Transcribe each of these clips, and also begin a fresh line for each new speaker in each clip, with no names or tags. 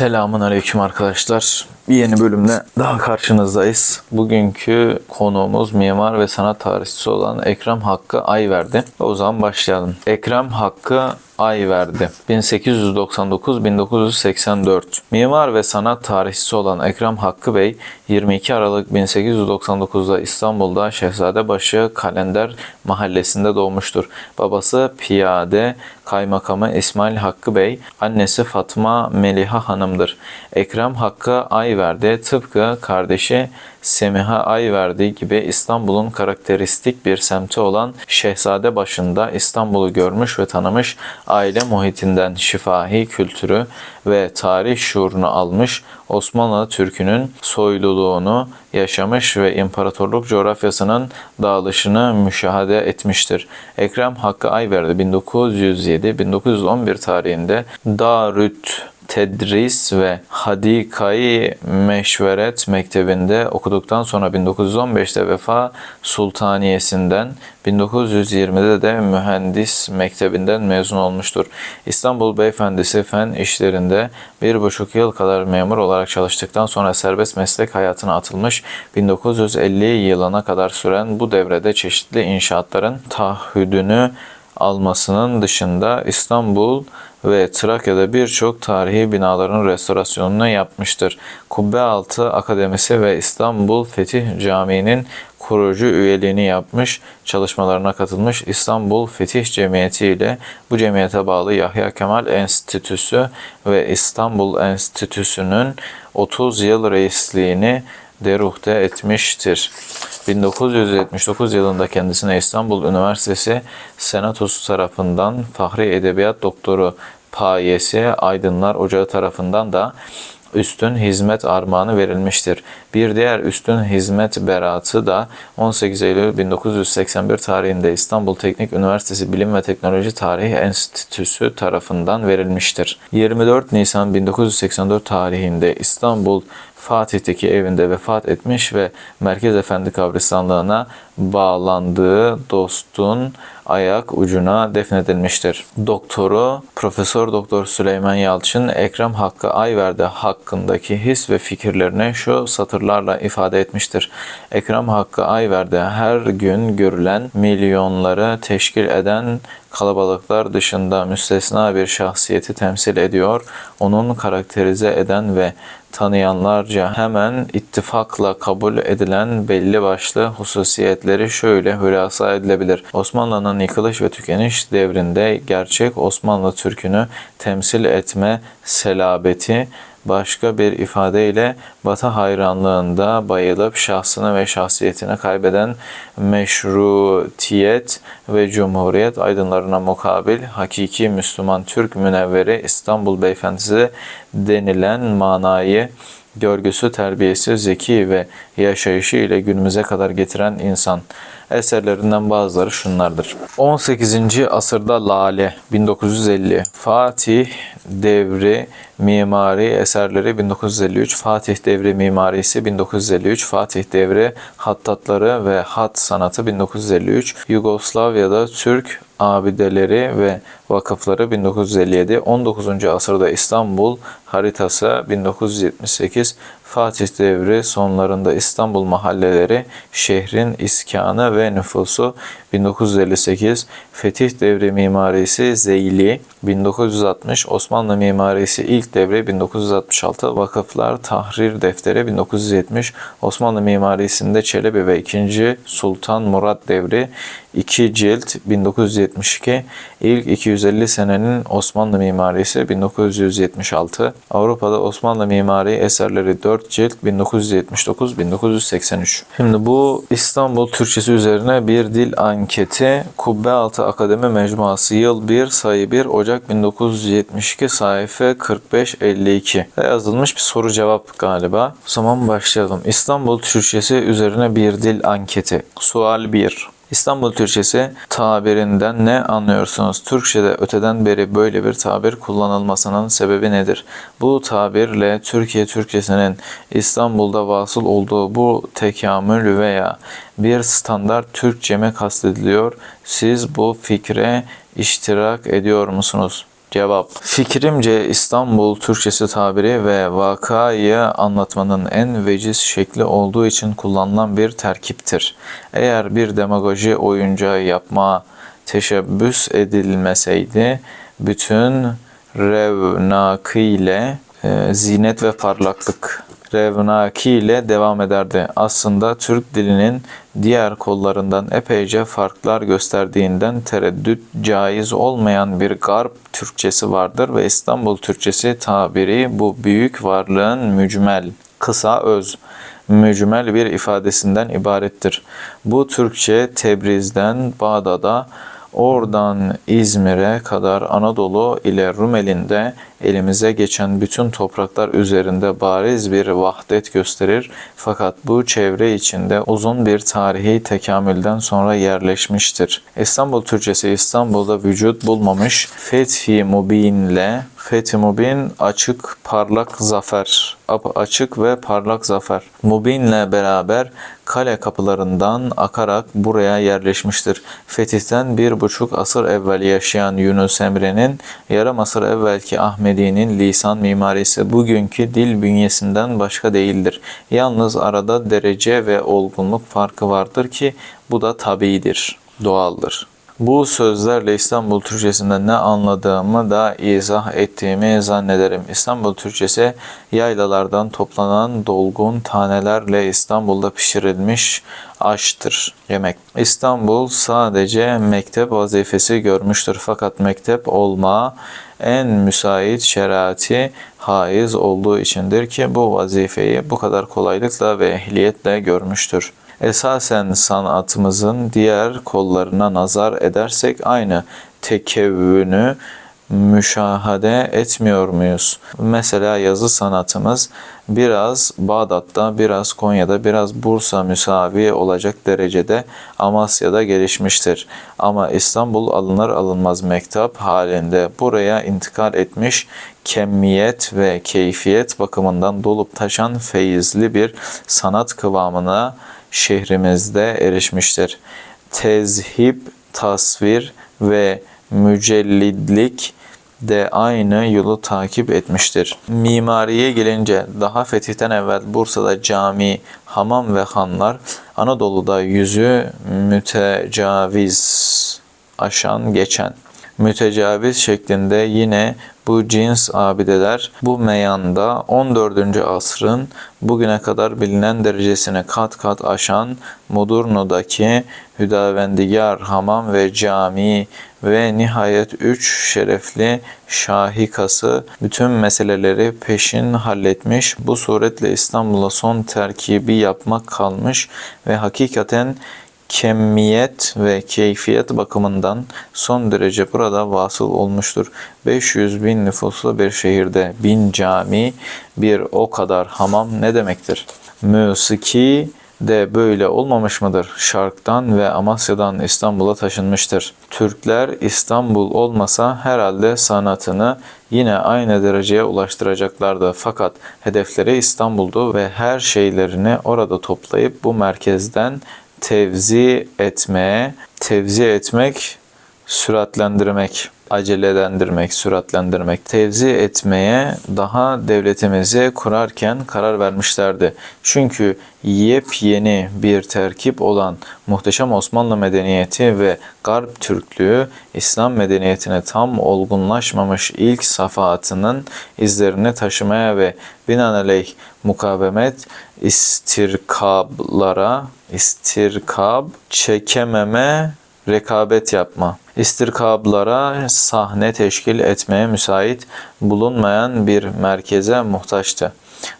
Selamun Aleyküm arkadaşlar. Bir yeni bölümle daha karşınızdayız. Bugünkü konuğumuz mimar ve sanat tarihçisi olan Ekrem Hakkı Ayverdi. O zaman başlayalım. Ekrem Hakkı Ayverdi. 1899-1984. Mimar ve sanat tarihçisi olan Ekrem Hakkı Bey 22 Aralık 1899'da İstanbul'da Şehzadebaşı Kalender mahallesinde doğmuştur. Babası Piyade Kaymakamı İsmail Hakkı Bey, annesi Fatma Meliha Hanım'dır. Ekrem Hakkı Ayverdi tıpkı kardeşi Semiha Ayverdi gibi İstanbul'un karakteristik bir semti olan Şehzadebaşı'nda İstanbul'u görmüş ve tanımış, aile muhitinden şifahi kültürü ve tarih şuurunu almış, Osmanlı Türk'ünün soyluluğunu yaşamış ve imparatorluk coğrafyasının dağılışını müşahede etmiştir. Ekrem Hakkı Ayverdi 1907-1911 tarihinde Darüt Tedris ve Hadikai Meşveret Mektebi'nde okuduktan sonra 1915'te Vefa Sultaniyesi'nden 1920'de de Mühendis Mektebi'nden mezun olmuştur. İstanbul Beyefendisi Fen işlerinde bir buçuk yıl kadar memur olarak çalıştıktan sonra serbest meslek hayatına atılmış 1950 yılına kadar süren bu devrede çeşitli inşaatların taahhüdünü almasının dışında İstanbul ve Trakya'da birçok tarihi binaların restorasyonunu yapmıştır. Kubbealtı Akademisi ve İstanbul Fetih Camii'nin kurucu üyeliğini yapmış, çalışmalarına katılmış İstanbul Fetih Cemiyeti ile bu cemiyete bağlı Yahya Kemal Enstitüsü ve İstanbul Enstitüsü'nün 30 yıl reisliğini deruhte etmiştir. 1979 yılında kendisine İstanbul Üniversitesi Senatosu tarafından Fahri Edebiyat Doktoru payesi Aydınlar Ocağı tarafından da üstün hizmet armağanı verilmiştir. Bir diğer üstün hizmet beratı da 18 Eylül 1981 tarihinde İstanbul Teknik Üniversitesi Bilim ve Teknoloji Tarihi Enstitüsü tarafından verilmiştir. 24 Nisan 1984 tarihinde İstanbul Fatih'teki evinde vefat etmiş ve Merkez Efendi kabristanlığına bağlandığı dostun ayak ucuna defnedilmiştir. Doktoru Profesör Doktor Süleyman Yalçın Ekrem Hakkı Ayverdi hakkındaki his ve fikirlerini şu satırlarla ifade etmiştir. Ekrem Hakkı Ayverdi her gün görülen milyonları teşkil eden kalabalıklar dışında müstesna bir şahsiyeti temsil ediyor. Onun karakterize eden ve tanıyanlarca hemen ittifakla kabul edilen belli başlı hususiyetleri şöyle hülasa edilebilir. Osmanlı'nın yıkılış ve tükeniş devrinde gerçek Osmanlı Türk'ünü temsil etme selabeti başka bir ifadeyle Batı hayranlığında bayılıp şahsını ve şahsiyetini kaybeden meşrutiyet ve cumhuriyet aydınlarına mukabil hakiki Müslüman Türk münevveri İstanbul Beyefendisi denilen manayı görgüsü, terbiyesi, zeki ve yaşayışı ile günümüze kadar getiren insan. Eserlerinden bazıları şunlardır. 18. asırda Lale 1950, Fatih devri mimari eserleri 1953, Fatih devri mimarisi 1953, Fatih devri hattatları ve hat sanatı 1953, Yugoslavya'da Türk abideleri ve vakıfları 1957, 19. asırda İstanbul haritası 1978, Fatih devri sonlarında İstanbul mahalleleri, şehrin iskanı ve nüfusu 1958, Fetih devri mimarisi Zeyli 1960, Osmanlı mimarisi ilk devri 1966, Vakıflar Tahrir Defteri 1970, Osmanlı mimarisinde Çelebi ve 2. Sultan Murat devri 2 cilt 1972, ilk 250 senenin Osmanlı mimarisi 1976, Avrupa'da Osmanlı mimari eserleri 4 cilt 1979-1983. Şimdi bu İstanbul Türkçesi üzerine bir dil anketi Kubbealtı Akademi Mecmuası yıl 1 sayı 1 Ocak 1972 sayfa 45-52 yazılmış bir soru cevap galiba. O zaman başlayalım. İstanbul Türkçesi üzerine bir dil anketi. Sual 1. İstanbul Türkçesi tabirinden ne anlıyorsunuz? Türkçe'de öteden beri böyle bir tabir kullanılmasının sebebi nedir? Bu tabirle Türkiye Türkçesinin İstanbul'da vasıl olduğu bu tekamül veya bir standart Türkçe mi kastediliyor? Siz bu fikre iştirak ediyor musunuz? Cevap. Fikrimce İstanbul Türkçesi tabiri ve vakayı anlatmanın en veciz şekli olduğu için kullanılan bir terkiptir. Eğer bir demagoji oyuncağı yapma teşebbüs edilmeseydi bütün revnakıyla e, zinet ve parlaklık revnaki ile devam ederdi. Aslında Türk dilinin diğer kollarından epeyce farklar gösterdiğinden tereddüt caiz olmayan bir garp Türkçesi vardır ve İstanbul Türkçesi tabiri bu büyük varlığın mücmel, kısa öz, mücmel bir ifadesinden ibarettir. Bu Türkçe Tebriz'den Bağdat'a Oradan İzmir'e kadar Anadolu ile Rumeli'nde elimize geçen bütün topraklar üzerinde bariz bir vahdet gösterir. Fakat bu çevre içinde uzun bir tarihi tekamülden sonra yerleşmiştir. İstanbul Türkçesi İstanbul'da vücut bulmamış. Fethi Mubin'le Fethi Mubin açık parlak zafer. Açık ve parlak zafer. Mubin'le beraber kale kapılarından akarak buraya yerleşmiştir. Fetih'ten bir buçuk asır evvel yaşayan Yunus Emre'nin yarım asır evvelki Ahmedi'nin lisan mimarisi bugünkü dil bünyesinden başka değildir. Yalnız arada derece ve olgunluk farkı vardır ki bu da tabiidir, doğaldır. Bu sözlerle İstanbul Türkçesinden ne anladığımı da izah ettiğimi zannederim. İstanbul Türkçesi yaylalardan toplanan dolgun tanelerle İstanbul'da pişirilmiş aştır yemek. İstanbul sadece mektep vazifesi görmüştür fakat mektep olma en müsait şerati haiz olduğu içindir ki bu vazifeyi bu kadar kolaylıkla ve ehliyetle görmüştür esasen sanatımızın diğer kollarına nazar edersek aynı tekevvünü müşahede etmiyor muyuz? Mesela yazı sanatımız biraz Bağdat'ta, biraz Konya'da, biraz Bursa müsavi olacak derecede Amasya'da gelişmiştir. Ama İstanbul alınır alınmaz mektap halinde buraya intikal etmiş kemiyet ve keyfiyet bakımından dolup taşan feyizli bir sanat kıvamına şehrimizde erişmiştir. Tezhip, tasvir ve mücellidlik de aynı yolu takip etmiştir. Mimariye gelince daha fetihten evvel Bursa'da cami, hamam ve hanlar, Anadolu'da yüzü mütecaviz aşan geçen mütecaviz şeklinde yine bu cins abideler bu meyanda 14. asrın bugüne kadar bilinen derecesini kat kat aşan Mudurnu'daki Hüdavendigar Hamam ve Cami ve nihayet üç şerefli şahikası bütün meseleleri peşin halletmiş. Bu suretle İstanbul'a son terkibi yapmak kalmış ve hakikaten kemiyet ve keyfiyet bakımından son derece burada vasıl olmuştur. 500 bin nüfuslu bir şehirde bin cami, bir o kadar hamam ne demektir? Müsiki de böyle olmamış mıdır? Şark'tan ve Amasya'dan İstanbul'a taşınmıştır. Türkler İstanbul olmasa herhalde sanatını yine aynı dereceye ulaştıracaklardı. Fakat hedefleri İstanbul'du ve her şeylerini orada toplayıp bu merkezden tevzi etmeye, tevzi etmek, süratlendirmek, acelelendirmek, süratlendirmek, tevzi etmeye daha devletimizi kurarken karar vermişlerdi. Çünkü yepyeni bir terkip olan muhteşem Osmanlı medeniyeti ve Garp Türklüğü İslam medeniyetine tam olgunlaşmamış ilk safahatının izlerini taşımaya ve binaenaleyh mukavemet istirkablara istirkab çekememe rekabet yapma, istirkablara sahne teşkil etmeye müsait bulunmayan bir merkeze muhtaçtı.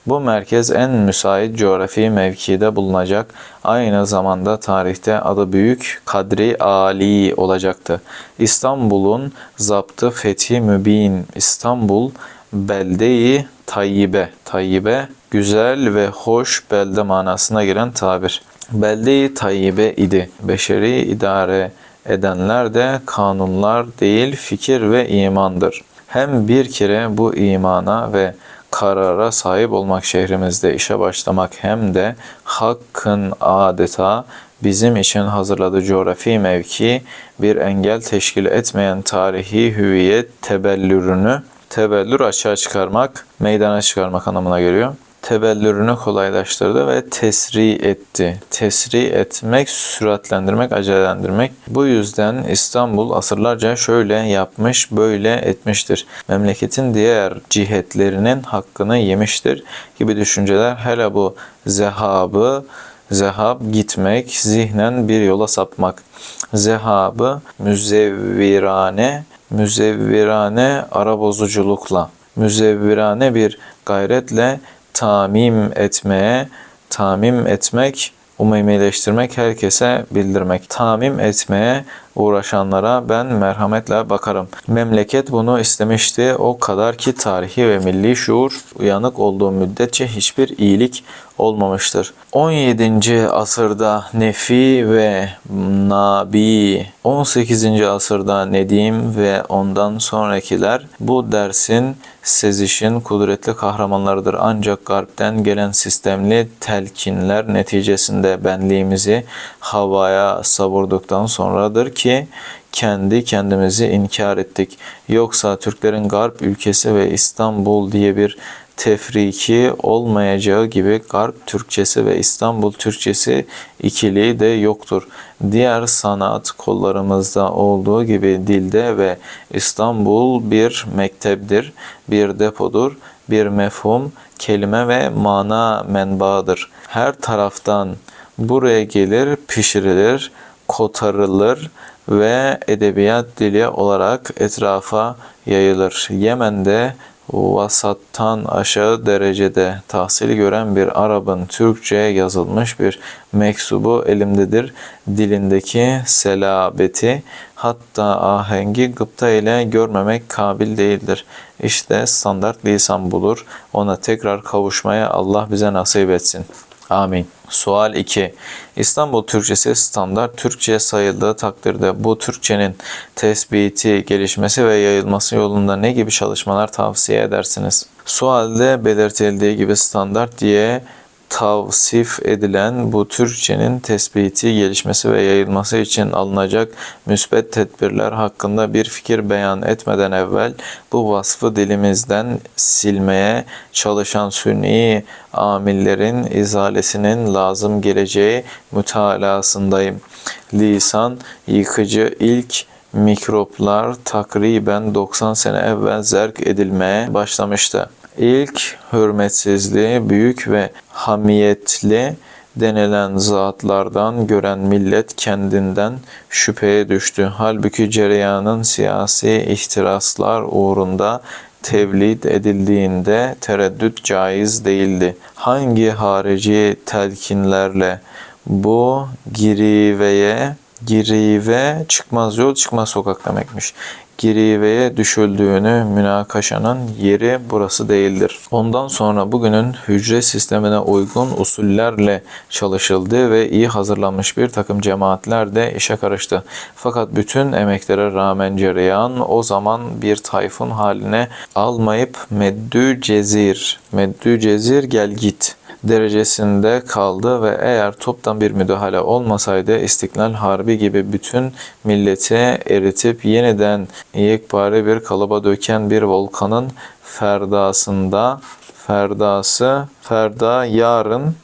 Bu merkez en müsait coğrafi mevkide bulunacak, aynı zamanda tarihte adı büyük Kadri Ali olacaktı. İstanbul'un zaptı fethi mübin, İstanbul beldeyi tayyibe, tayyibe güzel ve hoş belde manasına gelen tabir. Belde-i tayyibe idi. Beşeri idare edenler de kanunlar değil fikir ve imandır. Hem bir kere bu imana ve karara sahip olmak şehrimizde işe başlamak hem de hakkın adeta bizim için hazırladığı coğrafi mevki bir engel teşkil etmeyen tarihi hüviyet tebellürünü tebellür açığa çıkarmak, meydana çıkarmak anlamına geliyor. Tebellürünü kolaylaştırdı ve tesri etti. Tesri etmek, süratlendirmek, acelelendirmek. Bu yüzden İstanbul asırlarca şöyle yapmış, böyle etmiştir. Memleketin diğer cihetlerinin hakkını yemiştir gibi düşünceler hele bu zehabı, zehab gitmek, zihnen bir yola sapmak. Zehabı müzevvirane, müzevvirane ara bozuculukla, müzevvirane bir gayretle tamim etmeye, tamim etmek, umumileştirmek, herkese bildirmek. Tamim etmeye uğraşanlara ben merhametle bakarım. Memleket bunu istemişti. O kadar ki tarihi ve milli şuur uyanık olduğu müddetçe hiçbir iyilik olmamıştır. 17. asırda Nefi ve Nabi, 18. asırda Nedim ve ondan sonrakiler bu dersin sezişin kudretli kahramanlarıdır. Ancak garpten gelen sistemli telkinler neticesinde benliğimizi havaya savurduktan sonradır ki kendi kendimizi inkar ettik. Yoksa Türklerin Garp ülkesi ve İstanbul diye bir tefriki olmayacağı gibi Garp Türkçesi ve İstanbul Türkçesi ikiliği de yoktur. Diğer sanat kollarımızda olduğu gibi dilde ve İstanbul bir mekteptir, bir depodur, bir mefhum, kelime ve mana menbaıdır. Her taraftan buraya gelir, pişirilir, kotarılır ve edebiyat dili olarak etrafa yayılır. Yemen'de vasattan aşağı derecede tahsil gören bir Arap'ın Türkçe yazılmış bir meksubu elimdedir. Dilindeki selabeti hatta ahengi gıpta ile görmemek kabil değildir. İşte standart lisan bulur. Ona tekrar kavuşmaya Allah bize nasip etsin. Amin. Sual 2. İstanbul Türkçesi standart Türkçe sayıldığı takdirde bu Türkçenin tespiti, gelişmesi ve yayılması yolunda ne gibi çalışmalar tavsiye edersiniz? Sualde belirtildiği gibi standart diye tavsif edilen bu Türkçenin tespiti, gelişmesi ve yayılması için alınacak müsbet tedbirler hakkında bir fikir beyan etmeden evvel bu vasfı dilimizden silmeye çalışan sünni amillerin izalesinin lazım geleceği mütalasındayım. Lisan yıkıcı ilk mikroplar takriben 90 sene evvel zerk edilmeye başlamıştı. İlk hürmetsizliği büyük ve hamiyetli denilen zatlardan gören millet kendinden şüpheye düştü. Halbuki cereyanın siyasi ihtiraslar uğrunda tevlid edildiğinde tereddüt caiz değildi. Hangi harici telkinlerle bu giriveye girive çıkmaz yol çıkmaz sokak demekmiş giriveye düşüldüğünü münakaşanın yeri burası değildir. Ondan sonra bugünün hücre sistemine uygun usullerle çalışıldı ve iyi hazırlanmış bir takım cemaatler de işe karıştı. Fakat bütün emeklere rağmen cereyan o zaman bir tayfun haline almayıp meddü cezir, meddü cezir gel git derecesinde kaldı ve eğer toptan bir müdahale olmasaydı İstiklal Harbi gibi bütün milleti eritip yeniden yekpare bir kalıba döken bir volkanın ferdasında ferdası ferda yarın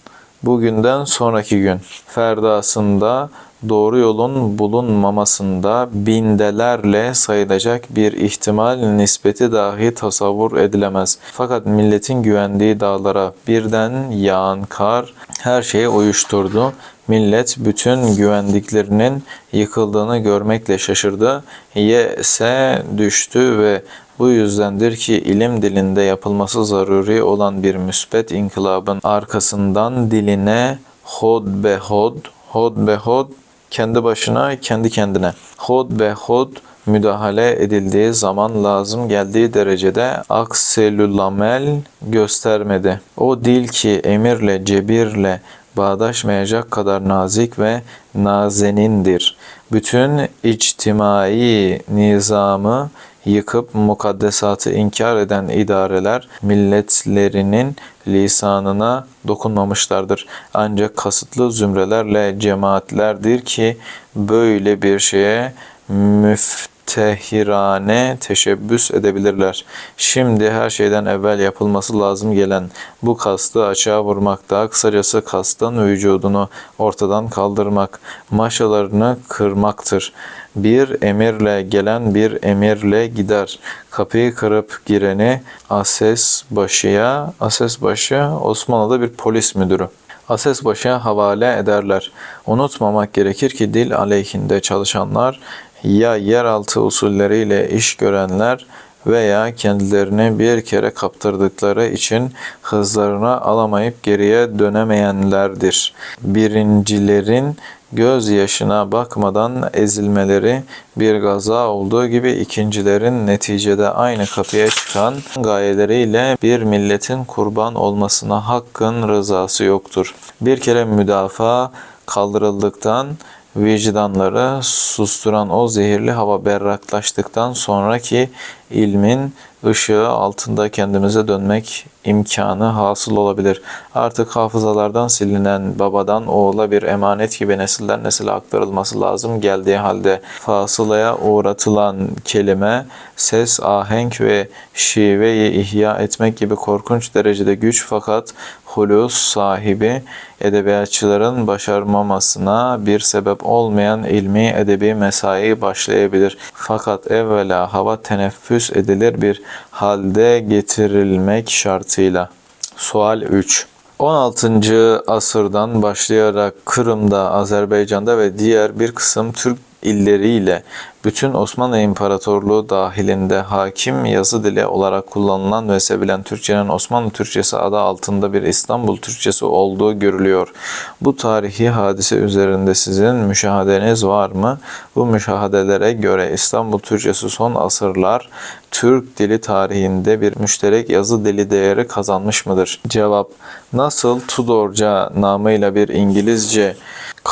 bugünden sonraki gün ferdasında doğru yolun bulunmamasında bindelerle sayılacak bir ihtimal nispeti dahi tasavvur edilemez. Fakat milletin güvendiği dağlara birden yağan kar her şeyi uyuşturdu. Millet bütün güvendiklerinin yıkıldığını görmekle şaşırdı. Yese düştü ve bu yüzdendir ki ilim dilinde yapılması zaruri olan bir müsbet inkılabın arkasından diline hod be hod, hod be hod kendi başına, kendi kendine. Hod ve hod müdahale edildiği zaman lazım geldiği derecede akselülamel göstermedi. O dil ki emirle, cebirle bağdaşmayacak kadar nazik ve nazenindir. Bütün içtimai nizamı yıkıp mukaddesatı inkar eden idareler milletlerinin lisanına dokunmamışlardır. Ancak kasıtlı zümrelerle cemaatlerdir ki böyle bir şeye müftehirane teşebbüs edebilirler. Şimdi her şeyden evvel yapılması lazım gelen bu kastı açığa vurmakta, kısacası kastın vücudunu ortadan kaldırmak, maşalarını kırmaktır. Bir emirle gelen bir emirle gider. Kapıyı kırıp gireni Ases başıya, Ases başı Osmanlı'da bir polis müdürü. Ases başa havale ederler. Unutmamak gerekir ki dil aleyhinde çalışanlar ya yeraltı usulleriyle iş görenler veya kendilerini bir kere kaptırdıkları için hızlarına alamayıp geriye dönemeyenlerdir. Birincilerin gözyaşına bakmadan ezilmeleri bir gaza olduğu gibi ikincilerin neticede aynı kapıya çıkan gayeleriyle bir milletin kurban olmasına hakkın rızası yoktur. Bir kere müdafaa kaldırıldıktan vicdanları susturan o zehirli hava berraklaştıktan sonraki ilmin ışığı altında kendimize dönmek imkanı hasıl olabilir. Artık hafızalardan silinen babadan oğula bir emanet gibi nesilden nesile aktarılması lazım geldiği halde fasılaya uğratılan kelime, ses, ahenk ve şiveyi ihya etmek gibi korkunç derecede güç fakat hulus sahibi edebiyatçıların başarmamasına bir sebep olmayan ilmi edebi mesai başlayabilir. Fakat evvela hava teneffüs edilir bir halde getirilmek şartıyla. Sual 3. 16. asırdan başlayarak Kırım'da, Azerbaycan'da ve diğer bir kısım Türk illeriyle bütün Osmanlı İmparatorluğu dahilinde hakim yazı dili olarak kullanılan ve sevilen Türkçenin Osmanlı Türkçesi adı altında bir İstanbul Türkçesi olduğu görülüyor. Bu tarihi hadise üzerinde sizin müşahedeniz var mı? Bu müşahedelere göre İstanbul Türkçesi son asırlar Türk dili tarihinde bir müşterek yazı dili değeri kazanmış mıdır? Cevap Nasıl Tudorca namıyla bir İngilizce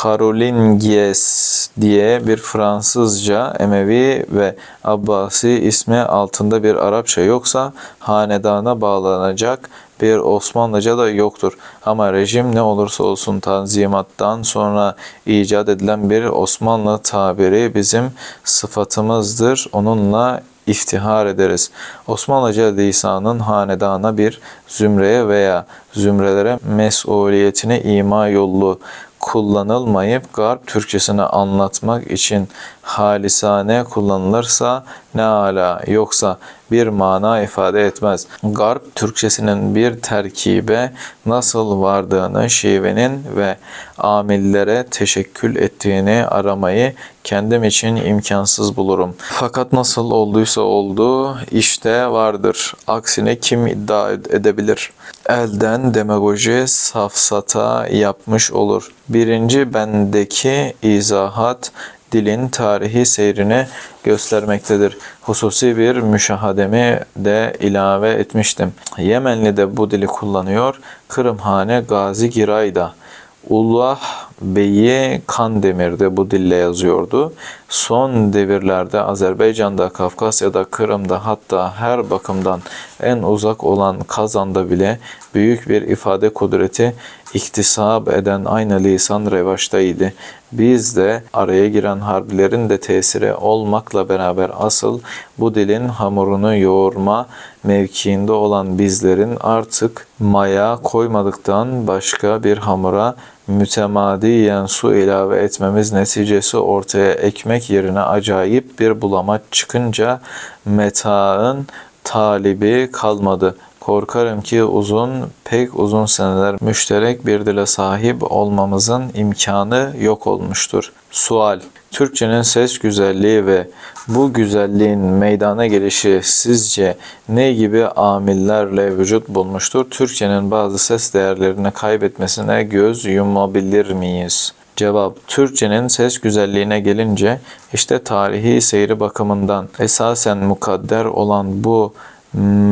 Carolingies diye bir Fransızca Emevi ve Abbasi ismi altında bir Arapça yoksa hanedana bağlanacak bir Osmanlıca da yoktur. Ama rejim ne olursa olsun tanzimattan sonra icat edilen bir Osmanlı tabiri bizim sıfatımızdır. Onunla iftihar ederiz. Osmanlıca lisanın hanedana bir zümreye veya zümrelere mesuliyetini ima yollu kullanılmayıp Garp Türkçesini anlatmak için halisane kullanılırsa ne ala yoksa bir mana ifade etmez. Garp Türkçesinin bir terkibe nasıl vardığını şivenin ve amillere teşekkül ettiğini aramayı kendim için imkansız bulurum. Fakat nasıl olduysa oldu işte vardır. Aksine kim iddia edebilir? Elden demagoji safsata yapmış olur. Birinci bendeki izahat dilin tarihi seyrini göstermektedir. Hususi bir müşahademi de ilave etmiştim. Yemenli de bu dili kullanıyor. Kırımhane Gazi Giray da. Ullah Bey'i Kandemir'de bu dille yazıyordu. Son devirlerde Azerbaycan'da, Kafkasya'da, Kırım'da hatta her bakımdan en uzak olan Kazan'da bile büyük bir ifade kudreti iktisap eden aynı lisan revaçtaydı. Biz de araya giren harbilerin de tesiri olmakla beraber asıl bu dilin hamurunu yoğurma mevkiinde olan bizlerin artık maya koymadıktan başka bir hamura mütemadiyen su ilave etmemiz neticesi ortaya ekmek yerine acayip bir bulamaç çıkınca metaın talibi kalmadı. Korkarım ki uzun, pek uzun seneler müşterek bir dile sahip olmamızın imkanı yok olmuştur. Sual Türkçenin ses güzelliği ve bu güzelliğin meydana gelişi sizce ne gibi amillerle vücut bulmuştur? Türkçenin bazı ses değerlerini kaybetmesine göz yumabilir miyiz? Cevap Türkçenin ses güzelliğine gelince işte tarihi seyri bakımından esasen mukadder olan bu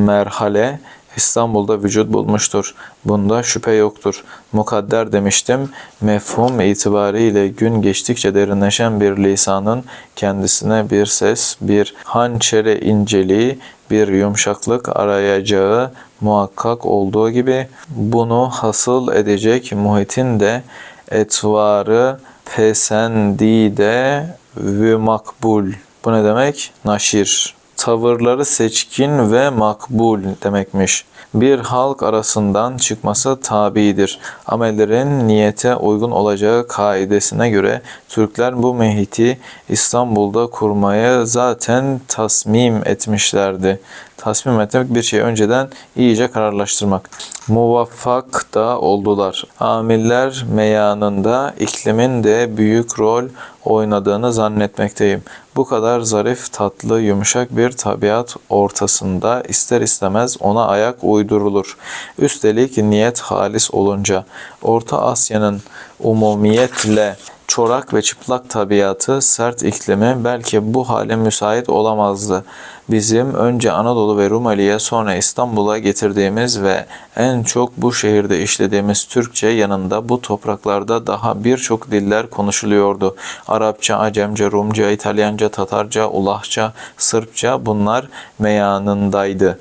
merhale İstanbul'da vücut bulmuştur. Bunda şüphe yoktur. Mukadder demiştim. Mefhum itibariyle gün geçtikçe derinleşen bir lisanın kendisine bir ses, bir hançere inceliği, bir yumuşaklık arayacağı muhakkak olduğu gibi bunu hasıl edecek muhitin de etvarı pesendide ve makbul. Bu ne demek? Naşir. Tavırları seçkin ve makbul demekmiş. Bir halk arasından çıkması tabidir. Amellerin niyete uygun olacağı kaidesine göre Türkler bu mehiti İstanbul'da kurmaya zaten tasmim etmişlerdi. Tasmim etmek bir şeyi önceden iyice kararlaştırmak. Muvaffak da oldular. Amiller meyanında iklimin de büyük rol oynadığını zannetmekteyim. Bu kadar zarif, tatlı, yumuşak bir tabiat ortasında ister istemez ona ayak uydurulur. Üstelik niyet halis olunca Orta Asya'nın umumiyetle çorak ve çıplak tabiatı, sert iklimi belki bu hale müsait olamazdı. Bizim önce Anadolu ve Rumeli'ye sonra İstanbul'a getirdiğimiz ve en çok bu şehirde işlediğimiz Türkçe yanında bu topraklarda daha birçok diller konuşuluyordu. Arapça, Acemce, Rumca, İtalyanca, Tatarca, Ulahça, Sırpça bunlar meyanındaydı.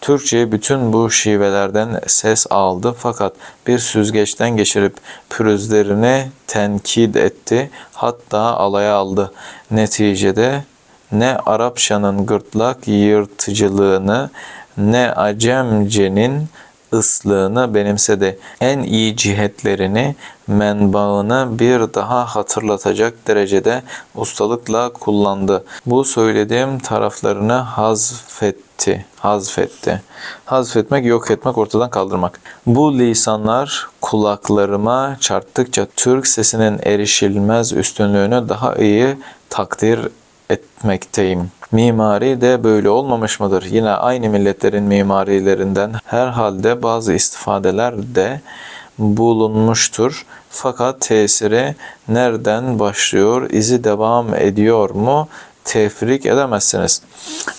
Türkçe bütün bu şivelerden ses aldı fakat bir süzgeçten geçirip pürüzlerini tenkit etti hatta alaya aldı. Neticede ne Arapçanın gırtlak yırtıcılığını ne Acemcenin ıslığını benimsedi. En iyi cihetlerini, menbaını bir daha hatırlatacak derecede ustalıkla kullandı. Bu söylediğim taraflarını hazfetti. Hazfetti. Hazfetmek, yok etmek, ortadan kaldırmak. Bu lisanlar kulaklarıma çarptıkça Türk sesinin erişilmez üstünlüğünü daha iyi takdir etmekteyim. Mimari de böyle olmamış mıdır? Yine aynı milletlerin mimarilerinden herhalde bazı istifadeler de bulunmuştur. Fakat tesiri nereden başlıyor, izi devam ediyor mu tefrik edemezsiniz.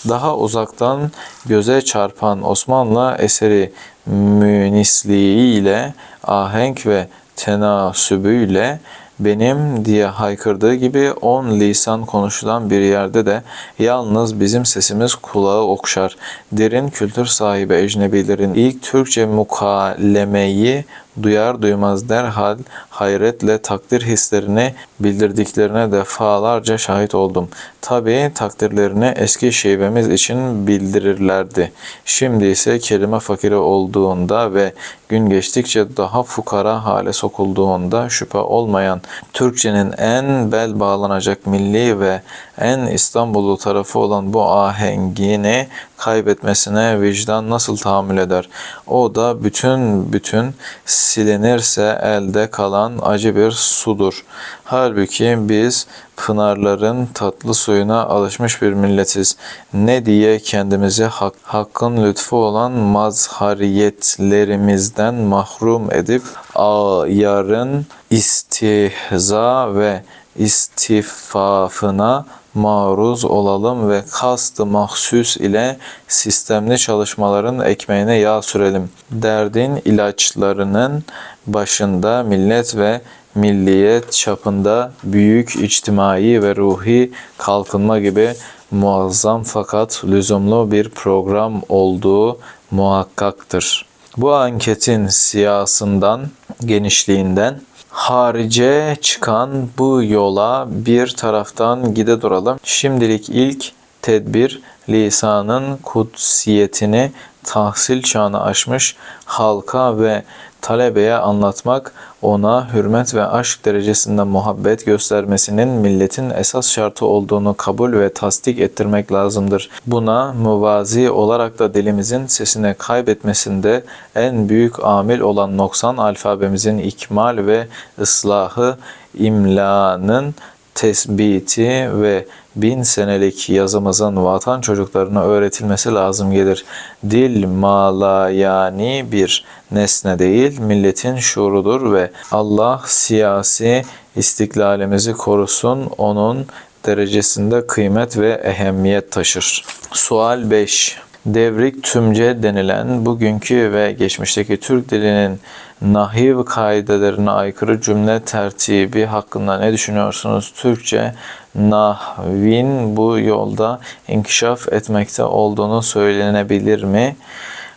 Daha uzaktan göze çarpan Osmanlı eseri münisliğiyle, ahenk ve tenasübüyle benim diye haykırdığı gibi on lisan konuşulan bir yerde de yalnız bizim sesimiz kulağı okşar. Derin kültür sahibi ecnebilerin ilk Türkçe mukalemeyi duyar duymaz derhal hayretle takdir hislerini bildirdiklerine defalarca şahit oldum. Tabi takdirlerini eski şivemiz için bildirirlerdi. Şimdi ise kelime fakiri olduğunda ve gün geçtikçe daha fukara hale sokulduğunda şüphe olmayan Türkçenin en bel bağlanacak milli ve en İstanbullu tarafı olan bu ahengini kaybetmesine vicdan nasıl tahammül eder? O da bütün bütün silinirse elde kalan acı bir sudur. Halbuki biz pınarların tatlı suyuna alışmış bir milletiz. Ne diye kendimizi hak, hakkın lütfu olan mazhariyetlerimizden mahrum edip ayarın istihza ve istifafına maruz olalım ve kast mahsus ile sistemli çalışmaların ekmeğine yağ sürelim. Derdin ilaçlarının başında millet ve milliyet çapında büyük içtimai ve ruhi kalkınma gibi muazzam fakat lüzumlu bir program olduğu muhakkaktır. Bu anketin siyasından, genişliğinden harice çıkan bu yola bir taraftan gide duralım. Şimdilik ilk tedbir lisanın kutsiyetini tahsil çağını aşmış halka ve talebeye anlatmak, ona hürmet ve aşk derecesinde muhabbet göstermesinin milletin esas şartı olduğunu kabul ve tasdik ettirmek lazımdır. Buna muvazi olarak da dilimizin sesini kaybetmesinde en büyük amil olan noksan alfabemizin ikmal ve ıslahı, imlanın tesbiti ve bin senelik yazımızın vatan çocuklarına öğretilmesi lazım gelir. Dil malayani bir nesne değil, milletin şuurudur ve Allah siyasi istiklalimizi korusun, onun derecesinde kıymet ve ehemmiyet taşır. Sual 5. Devrik tümce denilen bugünkü ve geçmişteki Türk dilinin nahiv kaidelerine aykırı cümle tertibi hakkında ne düşünüyorsunuz? Türkçe nahvin bu yolda inkişaf etmekte olduğunu söylenebilir mi?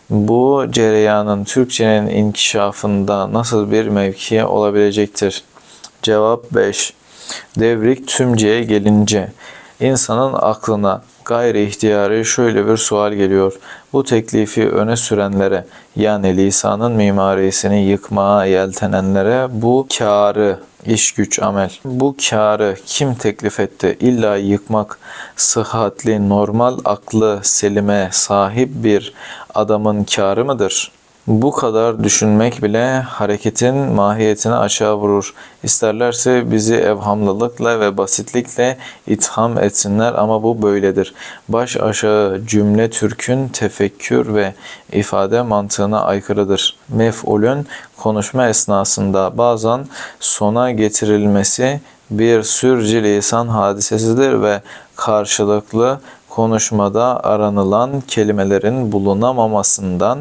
Bu cereyanın Türkçenin inkişafında nasıl bir mevki olabilecektir? Cevap 5. Devrik tümceye gelince insanın aklına gayri ihtiyari şöyle bir sual geliyor. Bu teklifi öne sürenlere yani lisanın mimarisini yıkmaya yeltenenlere bu kârı iş güç amel. Bu kârı kim teklif etti? İlla yıkmak sıhhatli, normal aklı selime sahip bir adamın kârı mıdır? Bu kadar düşünmek bile hareketin mahiyetini açığa vurur. İsterlerse bizi evhamlılıkla ve basitlikle itham etsinler ama bu böyledir. Baş aşağı cümle Türk'ün tefekkür ve ifade mantığına aykırıdır. Mef'ulün konuşma esnasında bazen sona getirilmesi bir sürci lisan hadisesidir ve karşılıklı konuşmada aranılan kelimelerin bulunamamasından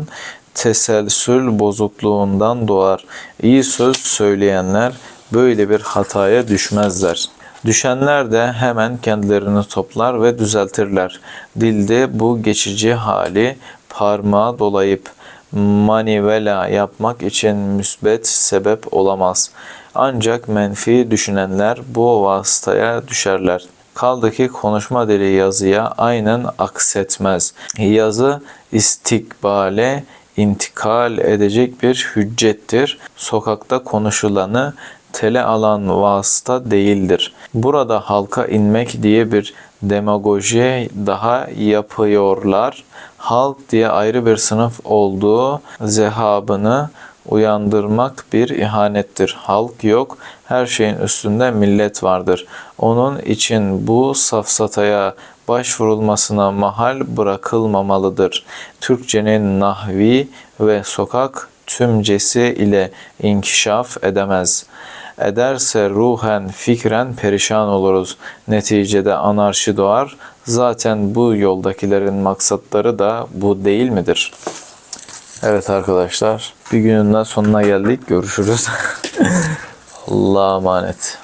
teselsül bozukluğundan doğar. İyi söz söyleyenler böyle bir hataya düşmezler. Düşenler de hemen kendilerini toplar ve düzeltirler. Dilde bu geçici hali parmağa dolayıp manivela yapmak için müsbet sebep olamaz. Ancak menfi düşünenler bu vasıtaya düşerler. Kaldı ki konuşma dili yazıya aynen aksetmez. Yazı istikbale intikal edecek bir hüccettir. Sokakta konuşulanı tele alan vasıta değildir. Burada halka inmek diye bir demagoji daha yapıyorlar. Halk diye ayrı bir sınıf olduğu zehabını uyandırmak bir ihanettir. Halk yok, her şeyin üstünde millet vardır. Onun için bu safsataya başvurulmasına mahal bırakılmamalıdır. Türkçenin nahvi ve sokak tümcesi ile inkişaf edemez. Ederse ruhen fikren perişan oluruz. Neticede anarşi doğar. Zaten bu yoldakilerin maksatları da bu değil midir? Evet arkadaşlar bir günün sonuna geldik. Görüşürüz. Allah'a emanet.